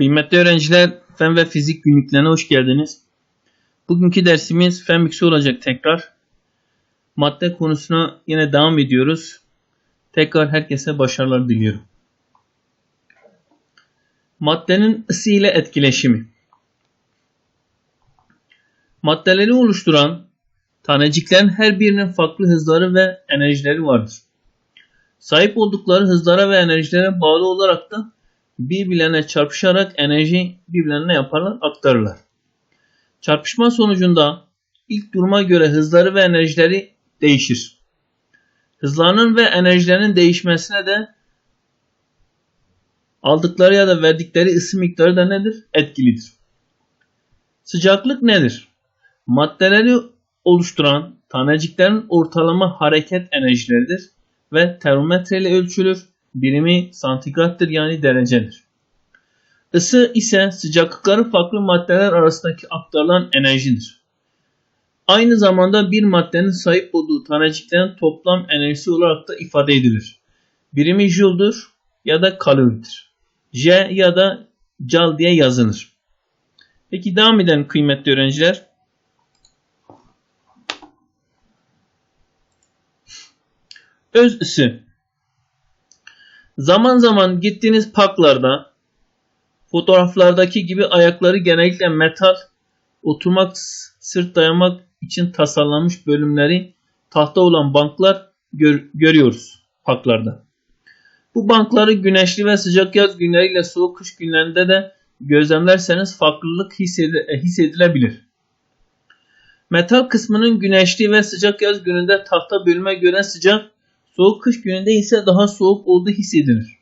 Kıymetli öğrenciler, fen ve fizik günlüklerine hoş geldiniz. Bugünkü dersimiz fen bilgisi olacak tekrar. Madde konusuna yine devam ediyoruz. Tekrar herkese başarılar diliyorum. Maddenin ısı ile etkileşimi. Maddeleri oluşturan taneciklerin her birinin farklı hızları ve enerjileri vardır. Sahip oldukları hızlara ve enerjilere bağlı olarak da birbirlerine çarpışarak enerji birbirlerine yaparlar, aktarırlar. Çarpışma sonucunda ilk duruma göre hızları ve enerjileri değişir. Hızlarının ve enerjilerinin değişmesine de aldıkları ya da verdikleri ısı miktarı da nedir? Etkilidir. Sıcaklık nedir? Maddeleri oluşturan taneciklerin ortalama hareket enerjileridir ve termometre ile ölçülür. Birimi santigrattır yani derecedir. Isı ise sıcaklıkları farklı maddeler arasındaki aktarılan enerjidir. Aynı zamanda bir maddenin sahip olduğu taneciklerin toplam enerjisi olarak da ifade edilir. Birimi joule'dur ya da kaloridir. J ya da cal diye yazılır. Peki devam edelim kıymetli öğrenciler. Öz ısı. Zaman zaman gittiğiniz parklarda fotoğraflardaki gibi ayakları genellikle metal, oturmak, sırt dayamak için tasarlanmış bölümleri tahta olan banklar gör, görüyoruz parklarda. Bu bankları güneşli ve sıcak yaz günleriyle soğuk kış günlerinde de gözlemlerseniz farklılık hissedilebilir. Metal kısmının güneşli ve sıcak yaz gününde tahta bölüme göre sıcak, Soğuk kış gününde ise daha soğuk olduğu hissedilir.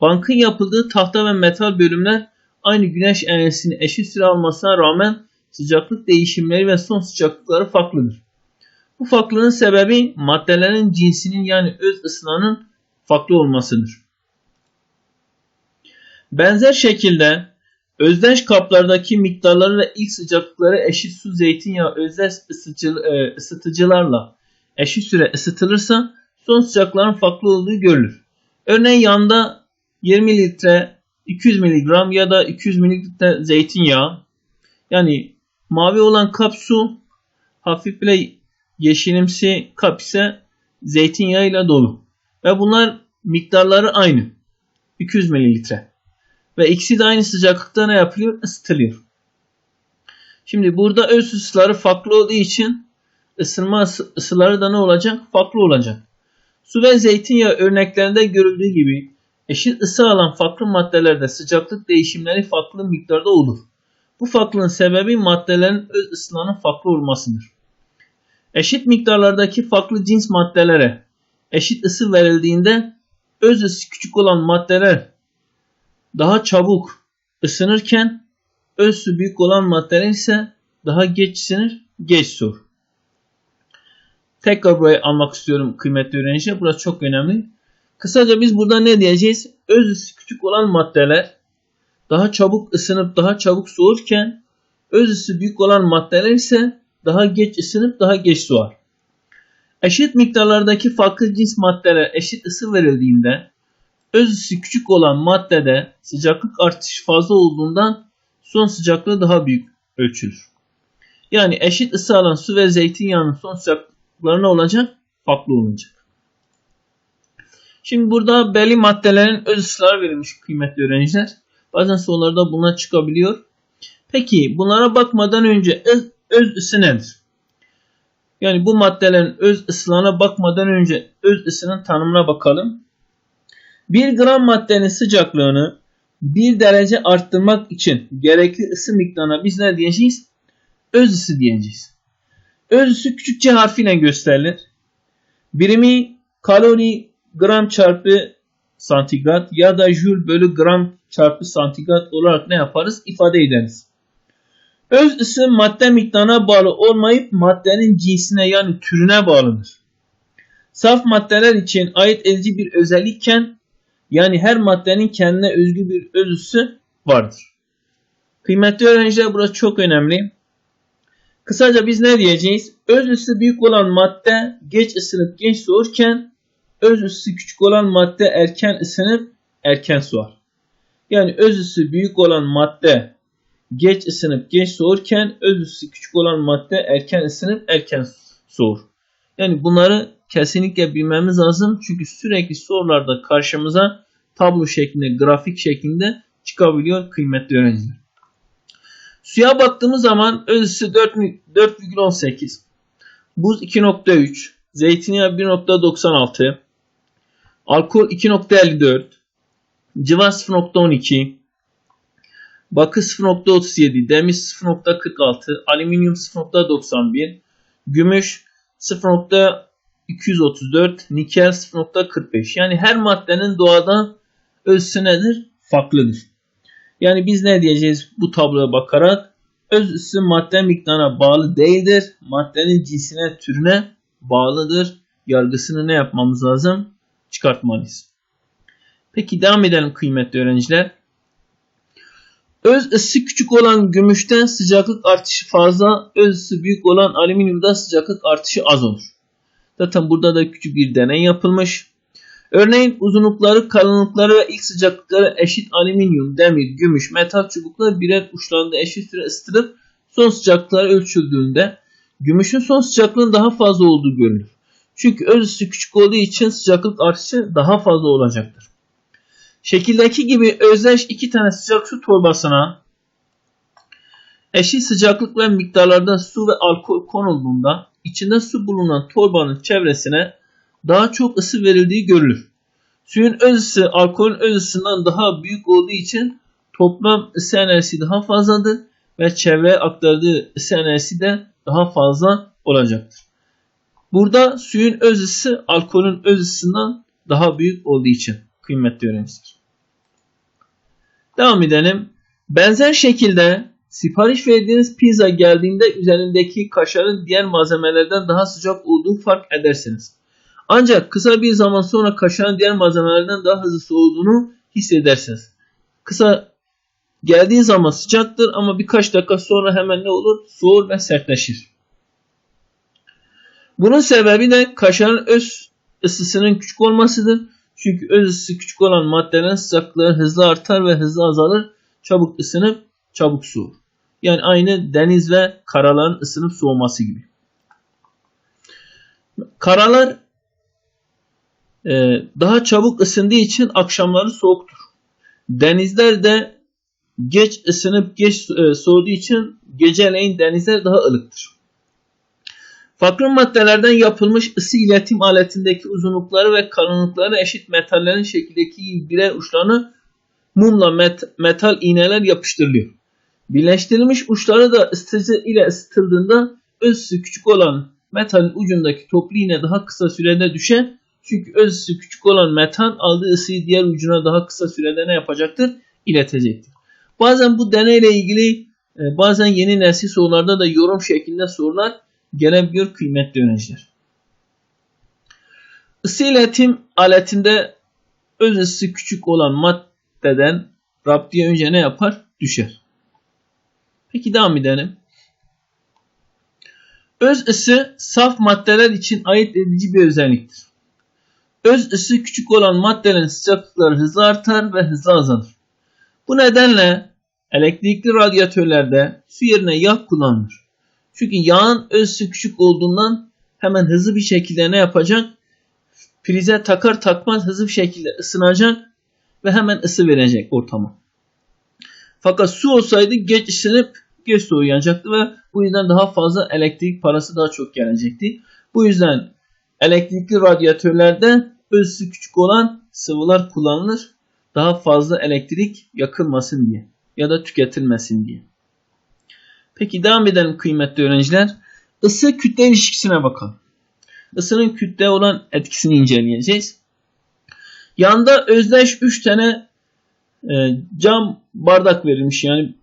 Bankın yapıldığı tahta ve metal bölümler aynı güneş enerjisini eşit süre almasına rağmen sıcaklık değişimleri ve son sıcaklıkları farklıdır. Bu farklılığın sebebi maddelerin cinsinin yani öz ısılarının farklı olmasıdır. Benzer şekilde özdeş kaplardaki miktarları ve ilk sıcaklıkları eşit su zeytinyağı özdeş e, ısıtıcılarla eşit süre ısıtılırsa son sıcakların farklı olduğu görülür. Örneğin yanda 20 litre 200 mg ya da 200 ml zeytinyağı yani mavi olan kap su hafif bile yeşilimsi kap ise zeytinyağı ile dolu. Ve bunlar miktarları aynı. 200 mililitre. Ve ikisi de aynı sıcaklıkta ne yapılıyor? Isıtılıyor. Şimdi burada öz ısıları farklı olduğu için ısınma ısıları da ne olacak? Farklı olacak. Su ve zeytinyağı örneklerinde görüldüğü gibi eşit ısı alan farklı maddelerde sıcaklık değişimleri farklı miktarda olur. Bu farklılığın sebebi maddelerin öz ısılarının farklı olmasıdır. Eşit miktarlardaki farklı cins maddelere eşit ısı verildiğinde öz ısı küçük olan maddeler daha çabuk ısınırken öz ısı büyük olan maddeler ise daha geç ısınır, geç soğur. Tekrar burayı almak istiyorum kıymetli öğrenciler. Burası çok önemli. Kısaca biz burada ne diyeceğiz? Öz ısı küçük olan maddeler daha çabuk ısınıp daha çabuk soğurken öz ısı büyük olan maddeler ise daha geç ısınıp daha geç soğar. Eşit miktarlardaki farklı cins maddeler eşit ısı verildiğinde öz ısı küçük olan maddede sıcaklık artışı fazla olduğundan son sıcaklığı daha büyük ölçülür. Yani eşit ısı alan su ve zeytinyağının son sıcaklığı ne olacak? Farklı olacak. Şimdi burada belli maddelerin öz ısıları verilmiş kıymetli öğrenciler. Bazen sorularda buna çıkabiliyor. Peki bunlara bakmadan önce öz, öz ısı nedir? Yani bu maddelerin öz ısılarına bakmadan önce öz ısının tanımına bakalım. 1 gram maddenin sıcaklığını 1 derece arttırmak için gerekli ısı miktarına biz ne diyeceğiz? Öz ısı diyeceğiz. Özüsü küçük c harfiyle gösterilir. Birimi kalori gram çarpı santigrat ya da jül bölü gram çarpı santigrat olarak ne yaparız? İfade ederiz. Öz ısı madde miktarına bağlı olmayıp maddenin cinsine yani türüne bağlıdır. Saf maddeler için ait edici bir özellikken yani her maddenin kendine özgü bir öz ısı vardır. Kıymetli öğrenciler burası çok önemli. Kısaca biz ne diyeceğiz? Öz büyük olan madde geç ısınıp geç soğurken öz küçük olan madde erken ısınıp erken soğar. Yani öz büyük olan madde geç ısınıp geç soğurken öz küçük olan madde erken ısınıp erken soğur. Yani bunları kesinlikle bilmemiz lazım. Çünkü sürekli sorularda karşımıza tablo şeklinde, grafik şeklinde çıkabiliyor kıymetli öğrenciler. Suya baktığımız zaman öz ısı 4,18, buz 2,3, zeytinyağı 1,96, alkol 2,54, civa 0,12, bakı 0,37, demir 0,46, alüminyum 0,91, gümüş 0.234, nikel 0.45. Yani her maddenin doğada özüsü nedir? Farklıdır. Yani biz ne diyeceğiz bu tabloya bakarak? Öz ısı madde miktarına bağlı değildir. Maddenin cinsine, türüne bağlıdır. Yargısını ne yapmamız lazım? Çıkartmalıyız. Peki devam edelim kıymetli öğrenciler. Öz ısı küçük olan gümüşten sıcaklık artışı fazla, öz ısı büyük olan alüminyumda sıcaklık artışı az olur. Zaten burada da küçük bir deney yapılmış. Örneğin uzunlukları, kalınlıkları ve ilk sıcaklıkları eşit alüminyum, demir, gümüş, metal çubuklar birer uçlarında eşit süre ısıtılıp son sıcaklıkları ölçüldüğünde gümüşün son sıcaklığının daha fazla olduğu görülür. Çünkü öz ısı küçük olduğu için sıcaklık artışı daha fazla olacaktır. Şekildeki gibi özdeş iki tane sıcak su torbasına eşit sıcaklık ve miktarlarda su ve alkol konulduğunda içinde su bulunan torbanın çevresine daha çok ısı verildiği görülür. Suyun öz ısı alkolün öz ısısından daha büyük olduğu için toplam ısı enerjisi daha fazladır ve çevreye aktardığı ısı enerjisi de daha fazla olacaktır. Burada suyun öz ısı alkolün öz ısısından daha büyük olduğu için kıymetli öğrenciler. Devam edelim. Benzer şekilde sipariş verdiğiniz pizza geldiğinde üzerindeki kaşarın diğer malzemelerden daha sıcak olduğu fark edersiniz. Ancak kısa bir zaman sonra kaşarın diğer malzemelerden daha hızlı soğuduğunu hissedersiniz. Kısa geldiği zaman sıcaktır ama birkaç dakika sonra hemen ne olur? Soğur ve sertleşir. Bunun sebebi de kaşarın öz ısısının küçük olmasıdır. Çünkü öz ısısı küçük olan maddelerin sıcaklığı hızlı artar ve hızlı azalır. Çabuk ısınıp çabuk soğur. Yani aynı deniz ve karaların ısınıp soğuması gibi. Karalar daha çabuk ısındığı için akşamları soğuktur. Denizler de geç ısınıp geç e, soğuduğu için geceleyin denizler daha ılıktır. Farklı maddelerden yapılmış ısı iletim aletindeki uzunlukları ve kalınlıkları eşit metallerin şekildeki birer uçlarını mumla met metal iğneler yapıştırılıyor. Birleştirilmiş uçları da ısıtıcı ile ısıtıldığında ısı küçük olan metalin ucundaki toplu iğne daha kısa sürede düşer. Çünkü öz ısı küçük olan metal aldığı ısıyı diğer ucuna daha kısa sürede ne yapacaktır? İletecektir. Bazen bu deneyle ilgili e, bazen yeni nesil sorularda da yorum şeklinde sorular gelebiliyor kıymetli öğrenciler. Isı iletim aletinde öz ısı küçük olan maddeden raptiye önce ne yapar? Düşer. Peki devam edelim. Öz ısı saf maddeler için ayırt edici bir özelliktir. Öz ısı küçük olan maddelerin sıcaklıkları hızlı artar ve hızlı azalır. Bu nedenle elektrikli radyatörlerde su yerine yağ kullanılır. Çünkü yağın ölçüsü küçük olduğundan hemen hızlı bir şekilde ne yapacak? Prize takar takmaz hızlı bir şekilde ısınacak ve hemen ısı verecek ortama. Fakat su olsaydı geç ısınıp geç soğuyacaktı ve bu yüzden daha fazla elektrik parası daha çok gelecekti. Bu yüzden elektrikli radyatörlerde ölçüsü küçük olan sıvılar kullanılır. Daha fazla elektrik yakılmasın diye ya da tüketilmesin diye. Peki devam edelim kıymetli öğrenciler. Isı kütle ilişkisine bakalım. Isının kütle olan etkisini inceleyeceğiz. Yanda özdeş 3 tane e, cam bardak verilmiş. Yani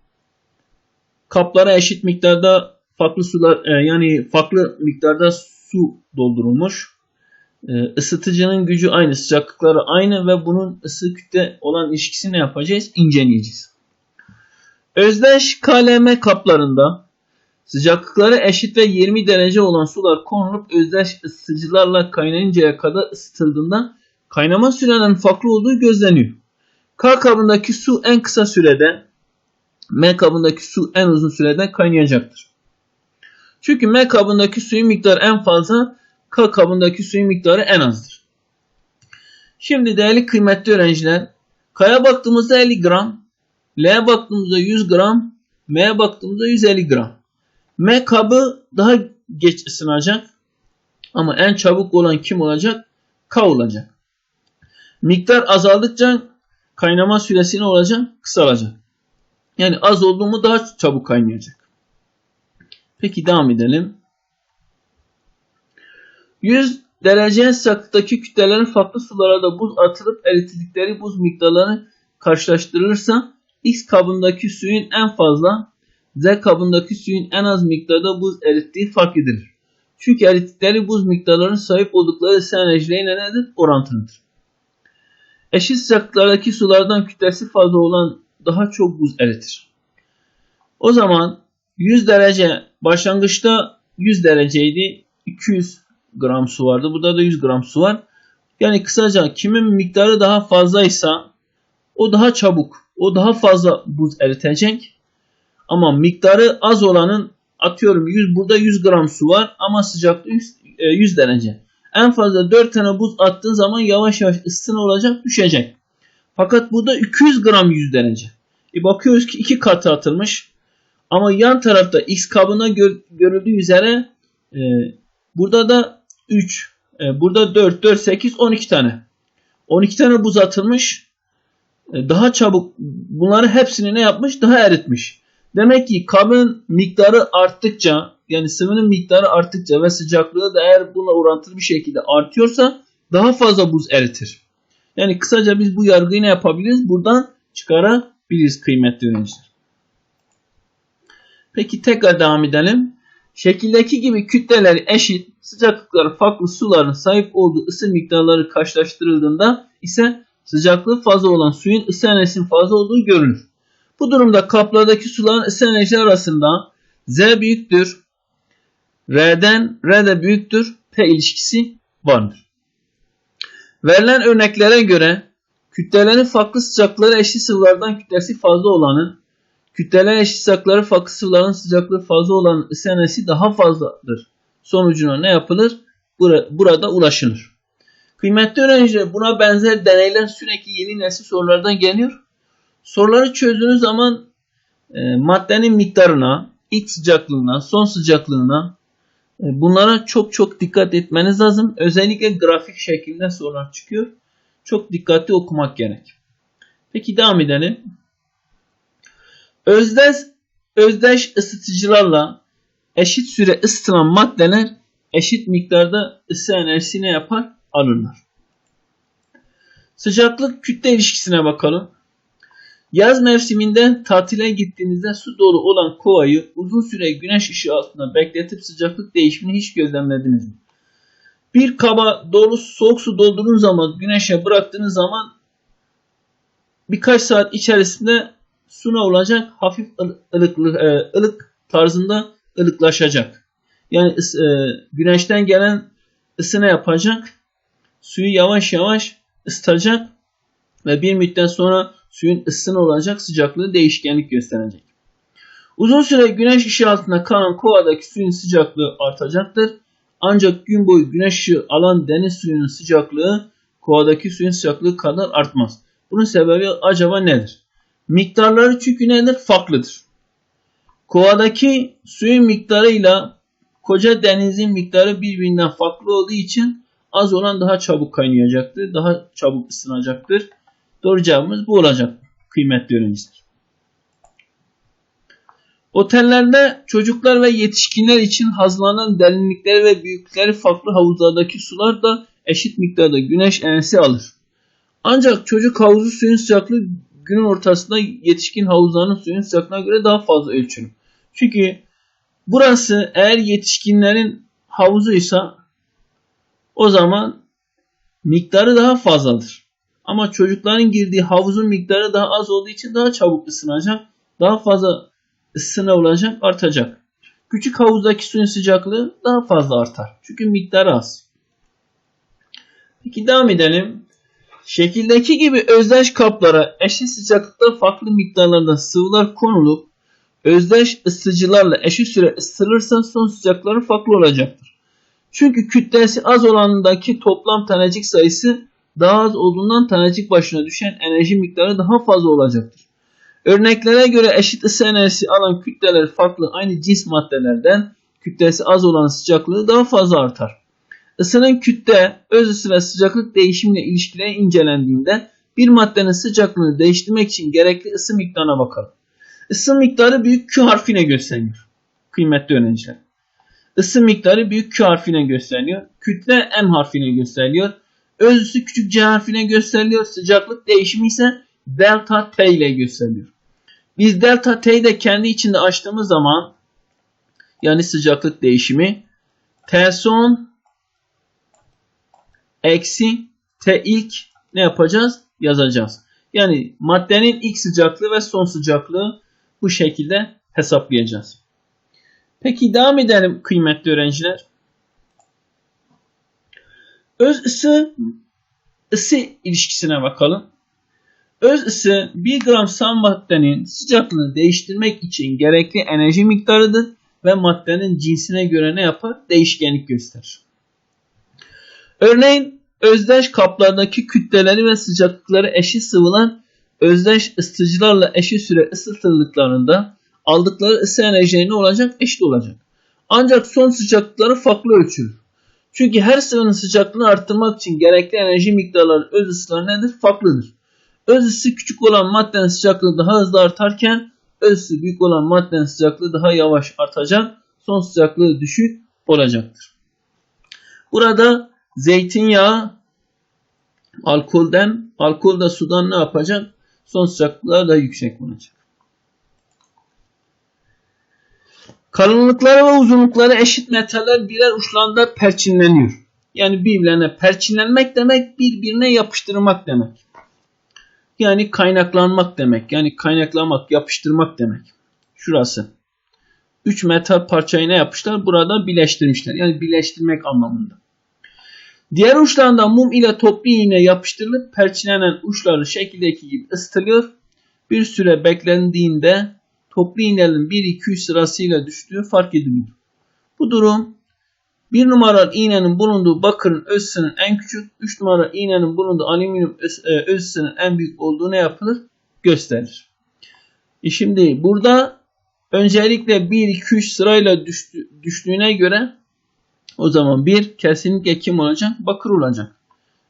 kaplara eşit miktarda farklı sular e, yani farklı miktarda su doldurulmuş. E, ısıtıcının gücü aynı, sıcaklıkları aynı ve bunun ısı kütle olan ilişkisini yapacağız? İnceleyeceğiz. Özdeş KLM kaplarında sıcaklıkları eşit ve 20 derece olan sular konulup özdeş ısıtıcılarla kaynayıncaya kadar ısıtıldığında kaynama sürelerinin farklı olduğu gözleniyor. K kabındaki su en kısa sürede M kabındaki su en uzun sürede kaynayacaktır. Çünkü M kabındaki suyun miktarı en fazla, K kabındaki suyun miktarı en azdır. Şimdi değerli kıymetli öğrenciler, K'ya baktığımızda 50 gram, L'ye baktığımızda 100 gram, M'ye baktığımızda 150 gram. M kabı daha geç ısınacak ama en çabuk olan kim olacak? K olacak. Miktar azaldıkça kaynama süresi ne olacak? Kısalacak. Yani az oldu mu daha çabuk kaynayacak. Peki devam edelim. 100 derece sıcaklıktaki kütlelerin farklı sulara buz atılıp eritildikleri buz miktarları karşılaştırılırsa X kabındaki suyun en fazla Z kabındaki suyun en az miktarda buz erittiği fark edilir. Çünkü erittikleri buz miktarlarının sahip oldukları ısı enerjileriyle nedir? Orantılıdır. Eşit sıcaklıklardaki sulardan kütlesi fazla olan daha çok buz eritir. O zaman 100 derece başlangıçta 100 dereceydi. 200 gram su vardı. Burada da 100 gram su var. Yani kısaca kimin miktarı daha fazlaysa o daha çabuk, o daha fazla buz eritecek. Ama miktarı az olanın atıyorum 100 burada 100 gram su var ama sıcaklığı 100, 100 derece. En fazla 4 tane buz attığın zaman yavaş yavaş ısısına olacak düşecek. Fakat burada 200 gram 100 derece. E bakıyoruz ki iki katı atılmış. Ama yan tarafta X kabına gör, görüldüğü üzere e, burada da 3, e, burada 4, 4, 8, 12 tane. 12 tane buz atılmış. E, daha çabuk bunları hepsini ne yapmış? Daha eritmiş. Demek ki kabın miktarı arttıkça yani sıvının miktarı arttıkça ve sıcaklığı da eğer buna orantılı bir şekilde artıyorsa daha fazla buz eritir. Yani kısaca biz bu yargıyı ne yapabiliriz? Buradan çıkarabiliriz kıymetli öğrenciler. Peki tekrar devam edelim. Şekildeki gibi kütleleri eşit, sıcaklıkları farklı suların sahip olduğu ısı miktarları karşılaştırıldığında ise sıcaklığı fazla olan suyun ısı enerjisinin fazla olduğu görülür. Bu durumda kaplardaki suların ısı enerjileri arasında Z büyüktür, R'den R de büyüktür, P ilişkisi vardır. Verilen örneklere göre kütlelerin farklı sıcaklıkları eşit sıvılardan kütlesi fazla olanın, kütleler eşit sıcaklıkları farklı sıvıların sıcaklığı fazla olanın ısı enerjisi daha fazladır. Sonucuna ne yapılır? Burada ulaşılır. Kıymetli öğrenciler buna benzer deneyler sürekli yeni nesil sorulardan geliyor. Soruları çözdüğünüz zaman e, maddenin miktarına, ilk sıcaklığına, son sıcaklığına e, bunlara çok çok dikkat etmeniz lazım. Özellikle grafik şeklinde sorular çıkıyor. Çok dikkatli okumak gerek. Peki devam edelim. Özdeş, özdeş ısıtıcılarla eşit süre ısıtılan maddeler eşit miktarda ısı enerjisi ne yapar? Alırlar. Sıcaklık kütle ilişkisine bakalım. Yaz mevsiminde tatile gittiğinizde su dolu olan kovayı uzun süre güneş ışığı altında bekletip sıcaklık değişimini hiç gözlemlediniz mi? Bir kaba dolu soğuk su doldurduğunuz zaman güneşe bıraktığınız zaman birkaç saat içerisinde su ne olacak? Hafif ılık, e, ılık tarzında ılıklaşacak. Yani e, güneşten gelen ısı ne yapacak? Suyu yavaş yavaş ısıtacak ve bir müddet sonra suyun ısısına olacak sıcaklığı değişkenlik gösterecek. Uzun süre güneş ışığı altında kalan kovadaki suyun sıcaklığı artacaktır. Ancak gün boyu güneş ışığı alan deniz suyunun sıcaklığı kovadaki suyun sıcaklığı kadar artmaz. Bunun sebebi acaba nedir? Miktarları çünkü nedir? Farklıdır. Kovadaki suyun miktarıyla koca denizin miktarı birbirinden farklı olduğu için az olan daha çabuk kaynayacaktır. Daha çabuk ısınacaktır. Doğru cevabımız bu olacak kıymetli öğrenciler. Otellerde çocuklar ve yetişkinler için hazırlanan derinlikleri ve büyüklükleri farklı havuzlardaki sular da eşit miktarda güneş enerjisi alır. Ancak çocuk havuzu suyun sıcaklığı günün ortasında yetişkin havuzlarının suyun sıcaklığına göre daha fazla ölçülür. Çünkü burası eğer yetişkinlerin havuzuysa o zaman miktarı daha fazladır. Ama çocukların girdiği havuzun miktarı daha az olduğu için daha çabuk ısınacak. Daha fazla ısına olacak, artacak. Küçük havuzdaki suyun sıcaklığı daha fazla artar. Çünkü miktarı az. Peki devam edelim. Şekildeki gibi özdeş kaplara eşit sıcaklıkta farklı miktarlarda sıvılar konulup özdeş ısıtıcılarla eşit süre ısıtılırsa son sıcaklıkları farklı olacaktır. Çünkü kütlesi az olanındaki toplam tanecik sayısı daha az olduğundan tanecik başına düşen enerji miktarı daha fazla olacaktır. Örneklere göre eşit ısı enerjisi alan kütleler farklı aynı cins maddelerden kütlesi az olan sıcaklığı daha fazla artar. Isının kütle, öz ısı ve sıcaklık değişimiyle ilişkileri incelendiğinde bir maddenin sıcaklığını değiştirmek için gerekli ısı miktarına bakalım. Isı miktarı büyük Q harfine gösteriliyor. Kıymetli öğrenciler. Isı miktarı büyük Q harfine gösteriliyor. Kütle M harfine gösteriliyor. Öz ısı küçük C harfine gösteriliyor. Sıcaklık değişimi ise delta T ile gösteriliyor. Biz delta T'yi de kendi içinde açtığımız zaman yani sıcaklık değişimi T son eksi T ilk ne yapacağız? Yazacağız. Yani maddenin ilk sıcaklığı ve son sıcaklığı bu şekilde hesaplayacağız. Peki devam edelim kıymetli öğrenciler. Öz ısı ısı ilişkisine bakalım. Öz ısı 1 gram sam maddenin sıcaklığını değiştirmek için gerekli enerji miktarıdır ve maddenin cinsine göre ne yapar? Değişkenlik gösterir. Örneğin özdeş kaplardaki kütleleri ve sıcaklıkları eşit sıvılar özdeş ısıtıcılarla eşit süre ısıtıldıklarında aldıkları ısı enerjileri ne olacak? Eşit olacak. Ancak son sıcaklıkları farklı ölçülür. Çünkü her sıvının sıcaklığını arttırmak için gerekli enerji miktarları öz ısıları nedir? Farklıdır. Öz ısı küçük olan maddenin sıcaklığı daha hızlı artarken öz ısı büyük olan maddenin sıcaklığı daha yavaş artacak. Son sıcaklığı düşük olacaktır. Burada zeytinyağı alkolden, alkol da sudan ne yapacak? Son sıcaklıklar da yüksek olacak. Kalınlıkları ve uzunlukları eşit metaller birer uçlarında perçinleniyor. Yani birbirlerine perçinlenmek demek birbirine yapıştırmak demek. Yani kaynaklanmak demek. Yani kaynaklamak, yapıştırmak demek. Şurası. 3 metal parçayı ne yapmışlar? Burada birleştirmişler. Yani birleştirmek anlamında. Diğer uçlarında mum ile toplu iğne yapıştırılıp perçinlenen uçları şekildeki gibi ısıtılıyor. Bir süre beklendiğinde toplu iğnelerin 1-2-3 sırasıyla düştüğü fark ediliyor. Bu durum 1 numaralı iğnenin bulunduğu bakırın özsünün en küçük, 3 numaralı iğnenin bulunduğu alüminyum özsünün en büyük olduğu ne yapılır? Gösterir. E şimdi burada öncelikle 1-2-3 sırayla düştü, düştüğüne göre o zaman 1 kesinlikle kim olacak? Bakır olacak.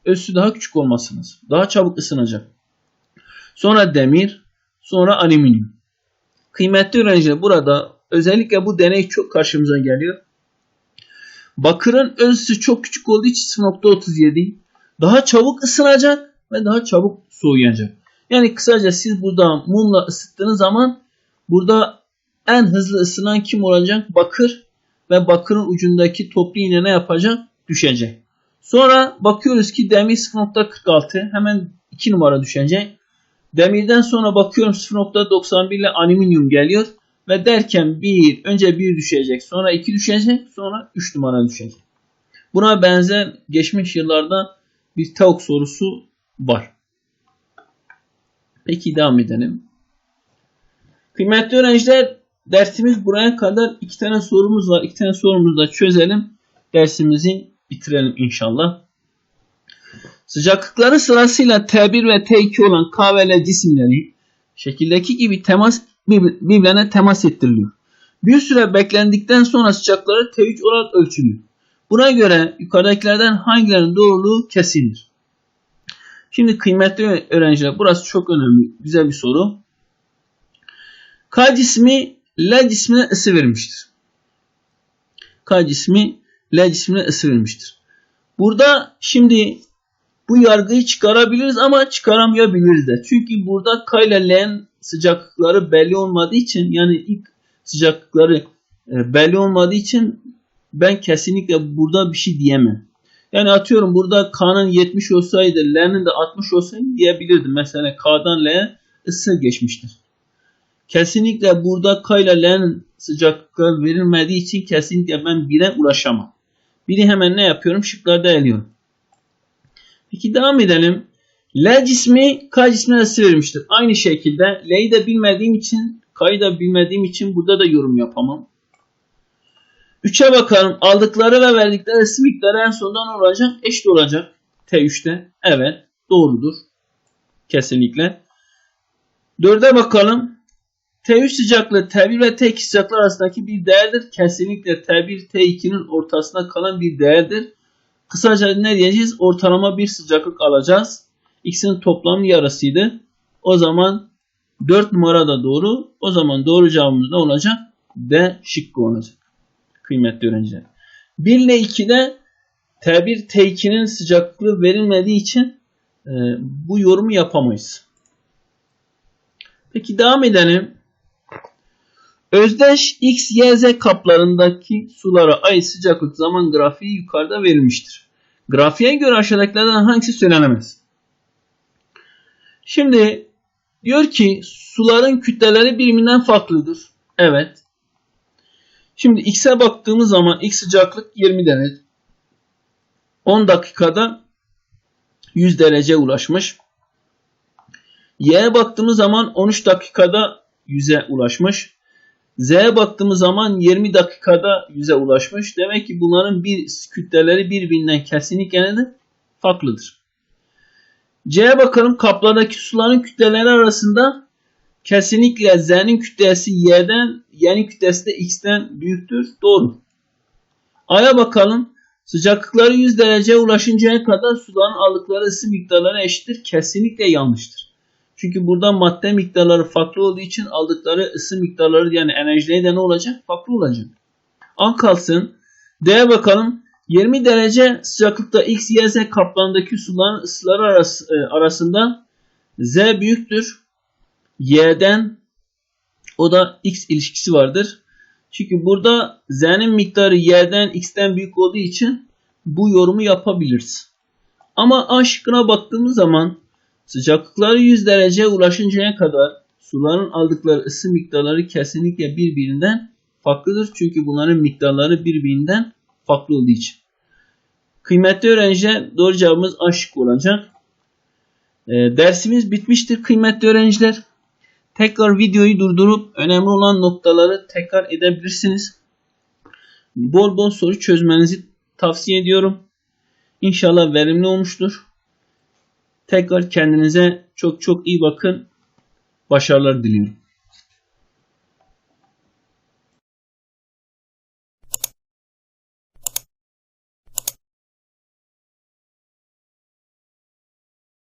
Özsü daha küçük olmasınız. Daha çabuk ısınacak. Sonra demir, sonra alüminyum. Kıymetli öğrenciler burada özellikle bu deney çok karşımıza geliyor. Bakırın ölçüsü çok küçük olduğu için 0.37 daha çabuk ısınacak ve daha çabuk soğuyacak. Yani kısaca siz burada mumla ısıttığınız zaman burada en hızlı ısınan kim olacak? Bakır ve bakırın ucundaki toplu iğne ne yapacak? Düşecek. Sonra bakıyoruz ki demir 0.46 hemen 2 numara düşecek. Demirden sonra bakıyorum 0.91 ile alüminyum geliyor. Ve derken 1, önce 1 düşecek, sonra 2 düşecek, sonra 3 numara düşecek. Buna benzer geçmiş yıllarda bir tavuk sorusu var. Peki devam edelim. Kıymetli öğrenciler dersimiz buraya kadar iki tane sorumuz var. İki tane sorumuzu da çözelim. Dersimizi bitirelim inşallah. Sıcaklıkları sırasıyla T1 ve T2 olan K ve L cisimleri şekildeki gibi temas birbirine temas ettiriliyor. Bir süre beklendikten sonra sıcaklıkları T3 olarak ölçülüyor. Buna göre yukarıdakilerden hangilerinin doğruluğu kesindir. Şimdi kıymetli öğrenciler burası çok önemli. Güzel bir soru. K cismi L cismine ısı vermiştir. K cismi L cismine ısı vermiştir. Burada şimdi bu yargıyı çıkarabiliriz ama çıkaramayabiliriz de. Çünkü burada K ile L'nin sıcaklıkları belli olmadığı için yani ilk sıcaklıkları e, belli olmadığı için ben kesinlikle burada bir şey diyemem. Yani atıyorum burada K'nın 70 olsaydı L'nin de 60 olsaydı diyebilirdim. Mesela K'dan L'ye ısı geçmiştir. Kesinlikle burada K ile sıcaklıkları verilmediği için kesinlikle ben 1'e ulaşamam. Biri hemen ne yapıyorum? Şıklarda eliyorum. Peki devam edelim. L cismi K cismine nasıl verilmiştir? Aynı şekilde L'yi de bilmediğim için K'yı da bilmediğim için burada da yorum yapamam. 3'e bakalım. Aldıkları ve verdikleri ısı miktarı en sonunda ne olacak? Eşit olacak. T3'te. Evet. Doğrudur. Kesinlikle. 4'e bakalım. T3 sıcaklığı T1 ve T2 sıcaklığı arasındaki bir değerdir. Kesinlikle T1 T2'nin ortasında kalan bir değerdir. Kısaca ne diyeceğiz? Ortalama bir sıcaklık alacağız. İkisinin toplamı yarısıydı. O zaman 4 numara da doğru. O zaman doğru cevabımız ne olacak? D şıkkı olacak. Kıymetli öğrenciler. 1 ile 2'de T1 T2'nin sıcaklığı verilmediği için e, bu yorumu yapamayız. Peki devam edelim. Özdeş X, Y, Z kaplarındaki sulara ait sıcaklık zaman grafiği yukarıda verilmiştir. Grafiğe göre aşağıdakilerden hangisi söylenemez? Şimdi diyor ki suların kütleleri birbirinden farklıdır. Evet. Şimdi X'e baktığımız zaman X sıcaklık 20 derece. 10 dakikada 100 derece ulaşmış. Y'ye baktığımız zaman 13 dakikada 100'e ulaşmış. Z'ye baktığımız zaman 20 dakikada 100'e ulaşmış. Demek ki bunların bir kütleleri birbirinden kesinlikle de farklıdır. C'ye bakalım kaplardaki suların kütleleri arasında kesinlikle Z'nin kütlesi Y'den, Y'nin kütlesi de X'ten büyüktür. Doğru. A'ya bakalım. Sıcaklıkları 100 dereceye ulaşıncaya kadar suların aldıkları ısı miktarları eşittir. Kesinlikle yanlıştır. Çünkü burada madde miktarları farklı olduğu için aldıkları ısı miktarları yani enerjileri de ne olacak? Farklı olacak. An kalsın. D'ye bakalım. 20 derece sıcaklıkta X, Y, Z kaplarındaki suların ısıları arası, e, arasında Z büyüktür. Y'den o da X ilişkisi vardır. Çünkü burada Z'nin miktarı Y'den X'ten büyük olduğu için bu yorumu yapabiliriz. Ama A şıkkına baktığımız zaman sıcaklıkları 100 dereceye ulaşıncaya kadar suların aldıkları ısı miktarları kesinlikle birbirinden farklıdır. Çünkü bunların miktarları birbirinden farklı olduğu için. Kıymetli öğrenciler doğru cevabımız A şıkkı olacak. E, dersimiz bitmiştir kıymetli öğrenciler. Tekrar videoyu durdurup önemli olan noktaları tekrar edebilirsiniz. Bol bol soru çözmenizi tavsiye ediyorum. İnşallah verimli olmuştur. Tekrar kendinize çok çok iyi bakın. Başarılar diliyorum.